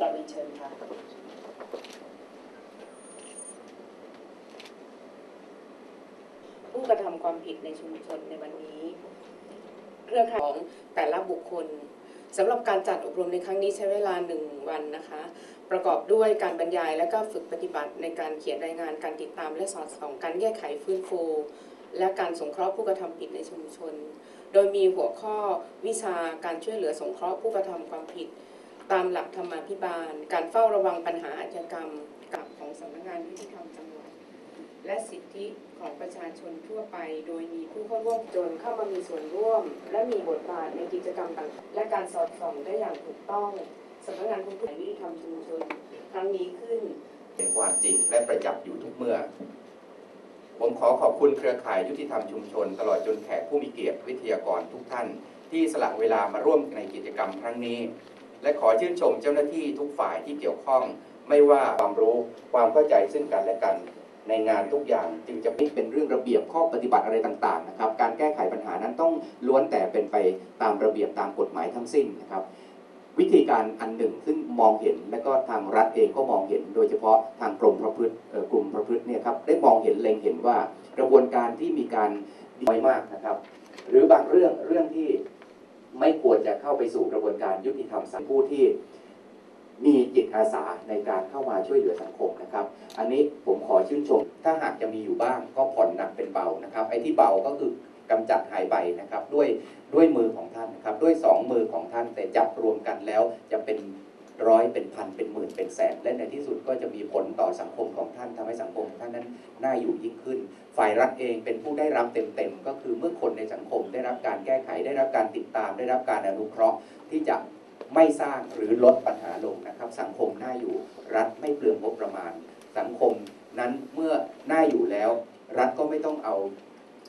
กรารียนเชิญค่ะผู้กระทำความผิดในชุมชนในวันนี้ เครือข่ายของแต่ละบุคคลสำหรับการจัดอบรมในครั้งนี้ใช้เวลาหนึ่งวันนะคะ ประกอบด้วยการบรรยายและก็ฝึกปฏิบัติในการเขียนรายงานการติดตามและสอดส่องการแก้ไขฟื้นฟู และการสงเคราะห์ผู้กระทำผิดในชุมชน โดยมีหัวข้อวิชาการช่วยเหลือสงเคราะห์ผู้กระทำความผิด ตามหลักธรรมาภิบาล การเฝ้าระวังปัญหาอาชญากรรมกับของสำนักงานยุติธรรมจังหวัดและสิทธิของประชาชนทั่วไป โดยมีผู้เข้าร่วมจนเข้ามามีส่วนร่วม และมีบทบาทในกิจกรรมต่างและการสอดส่องได้อย่างถูกต้องสำนักงานคุ้มครองยุติธรรมชุมชนครั้งนี้ขึ้นเป็นความจริงและประจักษ์อยู่ทุกเมื่อ ผมขอขอบคุณเครือข่ายยุติธรรมชุมชน ตลอดจนแขกผู้มีเกียรติวิทยากรทุกท่าน ที่สละเวลามาร่วมในกิจกรรมครั้งนี้ และขอชื่นชมเจ้าหน้าที่ทุกฝ่ายที่เกี่ยวข้อง ไม่ว่าความรู้ความเข้าใจซึ่งกันและกันในงานทุกอย่างจึงจะไม่เป็นเรื่องระเบียบข้อปฏิบัติอะไรต่างๆนะครับการแก้ไขปัญหานั้นต้องล้วนแต่เป็นไปตามระเบียบตามกฎหมายทั้งสิ้นนะครับ วิธีการอันหนึ่งซึ่งมองเห็น และก็ทางรัฐเองก็มองเห็น โดยเฉพาะทางกรมประพฤติกลุ่มประพฤติเนี่ยครับได้มองเห็นเล็งเห็นว่ากระบวนการที่มีการน้อยมากนะครับ หรือบางเรื่องเรื่องที่ ไม่ควรจะเข้าไปสู่กระบวนการยุติธรรมสังผู้ที่มีจิตอาสาในการเข้ามาช่วยเหลือสังคมนะครับ อันนี้ผมขอชื่นชม ถ้าหากจะมีอยู่บ้างก็ผ่อนหนักเป็นเบานะครับ ไอ้ที่เบาก็คือกำจัดหายไปนะครับด้วยด้วยมือของท่านนะครับด้วยสองมือของท่านแต่จับรวมกันแล้วจะเป็น ร้อยเป็นพันเป็นหมื่นเป็นแสนและในที่สุดก็จะมีผลต่อสังคมของท่านทำให้สังคมของท่านนั้นน่าอยู่ยิ่งขึ้น ฝ่ายรัฐเองเป็นผู้ได้รับเต็มๆก็คือเมื่อคนในสังคมได้รับการแก้ไขได้รับการติดตาม ได้รับการอนุเคราะห์ที่จะไม่สร้างหรือลดปัญหาลงนะครับ สังคมน่าอยู่รัฐไม่เปลืองงบประมาณ สังคมนั้นเมื่อน่าอยู่แล้ว รัฐก็ไม่ต้องเอา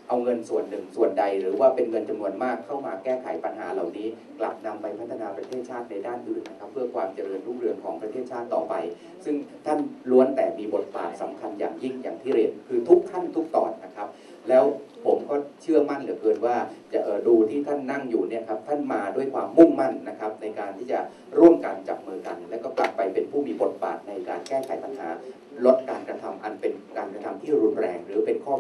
เอาเงินส่วนหนึ่งส่วนใด หรือว่าเป็นเงินจำนวนมากเข้ามาแก้ไขปัญหาเหล่านี้ กลับนำไปพัฒนาประเทศชาติในด้านอื่นนะครับเพื่อความเจริญรุ่งเรืองของประเทศชาติต่อไป ซึ่งท่านล้วนแต่มีบทบาทสำคัญอย่างยิ่งอย่างที่เรียนคือทุกขั้นทุกตอนนะครับ แล้วผมก็เชื่อมั่นเหลือเกินว่าจะดูที่ท่านนั่งอยู่เนี่ยครับท่านมาด้วยความมุ่งมั่นนะครับในการที่จะร่วมกันจับมือกัน และก็กลับไปเป็นผู้มีบทบาทในการแก้ไขปัญหาลดการกระทำอันเป็น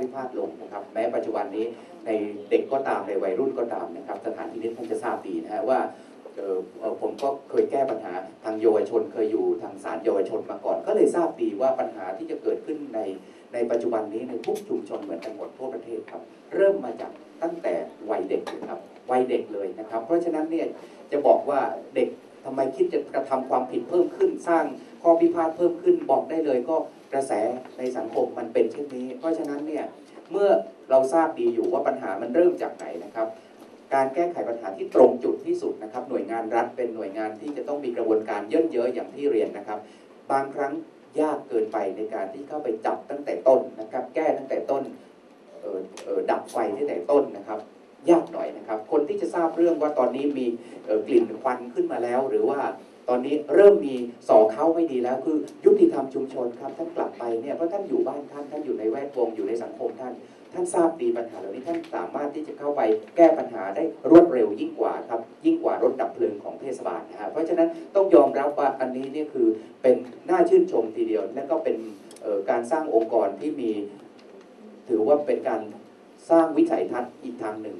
พิพาทลงนะครับ แม้ปัจจุบันนี้ในเด็กก็ตามในวัยรุ่นก็ตามนะครับ สถานที่นี้ท่านจะทราบดีนะฮะว่าผมก็เคยแก้ปัญหาทางเยาวชนเคยอยู่ทางศาลเยาวชนมาก่อน ก็เลยทราบดีว่าปัญหาที่จะเกิดขึ้นในในปัจจุบันนี้ในทุกชุมชนเหมือนกันหมดทั่วประเทศครับ เริ่มมาจากตั้งแต่วัยเด็กเลยครับวัยเด็กเลยนะครับ เพราะฉะนั้นเนี่ยจะบอกว่าเด็กทำไมคิดจะกระทำความผิดเพิ่มขึ้น สร้างข้อพิพาทเพิ่มขึ้นบอกได้เลยก็ กระแสในสังคมมันเป็นเช่นนี้ เพราะฉะนั้นเนี่ยเมื่อเราทราบดีอยู่ว่าปัญหามันเริ่มจากไหนนะครับ การแก้ไขปัญหาที่ตรงจุดที่สุดนะครับ หน่วยงานรัฐเป็นหน่วยงานที่จะต้องมีกระบวนการเย่นเยอะอย่างที่เรียนนะครับ บางครั้งยากเกินไปในการที่เข้าไปจับตั้งแต่ต้นนะครับ แก้ตั้งแต่ต้นดับไฟตั้งแต่ต้นนะครับยากหน่อยนะครับ คนที่จะทราบเรื่องว่าตอนนี้มีกลิ่นควันขึ้นมาแล้ว หรือว่า ตอนนี้เริ่มมีสอเข้าไม่ดีแล้วคือยุติธรรมชุมชนครับท่านกลับไปเนี่ยเพราะท่านอยู่บ้านท่านท่านอยู่ในแวดวงอยู่ในสังคมท่าน ท่านทราบดีปัญหาเหล่านี้ท่านสามารถที่จะเข้าไปแก้ปัญหาได้รวดเร็วยิ่งกว่าครับยิ่งกว่ารถดับเพลิงของเทศบาลนะฮะเพราะฉะนั้นต้องยอมรับว่าอันนี้เนี่ยคือเป็นน่าชื่นชมทีเดียวและก็เป็นการสร้างองค์กรที่มี ถือว่าเป็นการสร้างวิสัยทัศน์อีกทางหนึ่ง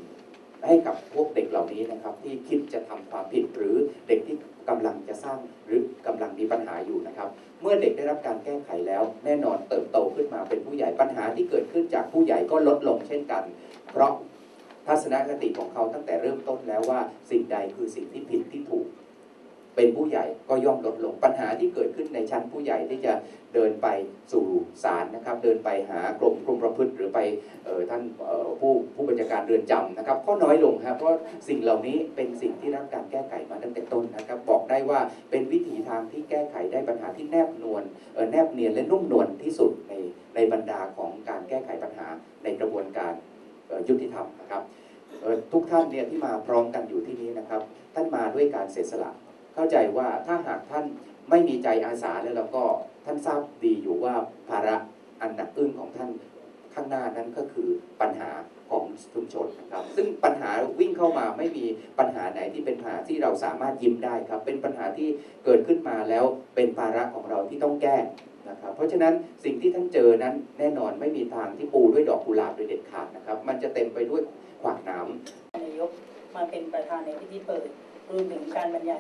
ให้กับพวกเด็กเหล่านี้นะครับ ที่คิดจะทำความผิดหรือเด็กที่กำลังจะสร้างหรือกำลังมีปัญหาอยู่นะครับ เมื่อเด็กได้รับการแก้ไขแล้ว แน่นอนเติบโตขึ้นมาเป็นผู้ใหญ่ปัญหาที่เกิดขึ้นจากผู้ใหญ่ก็ลดลงเช่นกัน เพราะทัศนคติของเขาตั้งแต่เริ่มต้นแล้วว่าสิ่งใดคือสิ่งที่ผิดที่ถูก เป็นผู้ใหญ่ก็ย่อมลดลงปัญหาที่เกิดขึ้นในชั้นผู้ใหญ่ที่จะเดินไปสู่ศาลนะครับ เดินไปหากรมกรมประพฤติหรือไปออท่านผู้ผู้บัญชาการเรือนจำนะครับก็น้อยลงครับเพราะสิ่งเหล่านี้เป็นสิ่งที่รับการแก้ไขมาตั้งแต่ต้นนะครับ บอกได้ว่าเป็นวิถีทางที่แก้ไขได้ปัญหาที่แนบนวลเอ่อแนบเนียนและนุ่มนวลที่สุดในในบรรดาของการแก้ไขปัญหาในกระบวนการยุติธรรมนะครับทุกท่านเนี่ยที่มาพร้อมกันอยู่ที่นี้นะครับ ท่านมาด้วยการเสียสละ เข้าใจว่าถ้าหากท่านไม่มีใจอาสาแล้วเราก็ท่านทราบดีอยู่ว่าภาระอันหนักอึ้งของท่านข้างหน้านั้นก็คือปัญหาของชุมชนนะครับ ซึ่งปัญหาวิ่งเข้ามาไม่มีปัญหาไหนที่เป็นปัญหาที่เราสามารถยิ้มได้ครับ เป็นปัญหาที่เกิดขึ้นมาแล้วเป็นภาระของเราที่ต้องแก้นะครับ เพราะฉะนั้นสิ่งที่ท่านเจอนั้นแน่นอนไม่มีทางที่ปูด้วยดอกกุหลาบโดยเด็ดขาดนะครับ มันจะเต็มไปด้วยขวากหน้ำนายกมาเป็นประธานในพิธีเปิดรวมถึงการบรรยาย